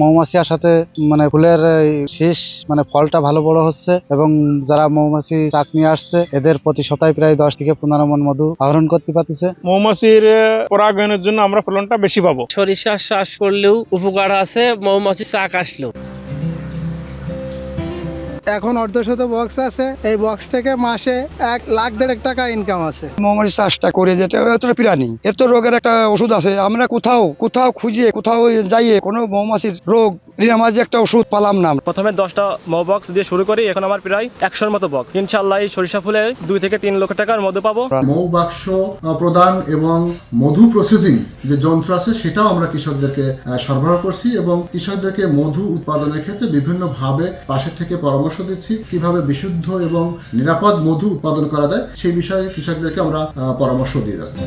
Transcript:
মৌমাছি আসাতে মানে ফুলের এই শেষ মানে ফলটা ভালো বড় হচ্ছে এবং যারা মৌমাছি চাক নিয়ে আসছে এদের প্রতি সপ্তাহে প্রায় দশ থেকে পনেরো মন মধু আহরণ করতে পারতেছে। মৌমাছির পরাগায়নের জন্য আমরা ফলনটা বেশি পাবো। সরিষা চাষ করলেও উপকার আছে মৌমাছি চাক আসলেও এখন অর্ধশত বক্স আছে। এই বক্স থেকে মাসে এক লাখ দেড়েক টাকা ইনকাম আছে। মৌমাছি চাষটা করে যেতে এত প্রাণী এত রোগের একটা ওষুধ আছে আমরা কোথাও কোথাও খুঁজিয়ে কোথাও যাইয়ে কোনো মৌমাছির রোগ রিনামাজি একটা ওষুধ পালাম না। প্রথমে দশটা মো বক্স দিয়ে শুরু করি এখন আমার প্রায় একশোর মতো বক্স ইনশাল্লাহ এই সরিষা ফুলে দুই থেকে তিন লক্ষ টাকার মধ্যে পাবো। মৌ বাক্স প্রদান এবং মধু প্রসেসিং যে যন্ত্র আছে সেটাও আমরা কৃষকদেরকে সরবরাহ করছি এবং কৃষকদেরকে মধু উৎপাদনের ক্ষেত্রে বিভিন্নভাবে পাশের থেকে পরামর্শ দিচ্ছি কীভাবে বিশুদ্ধ এবং নিরাপদ মধু উৎপাদন করা যায় সেই বিষয়ে কৃষকদেরকে আমরা পরামর্শ দিয়ে যাচ্ছি।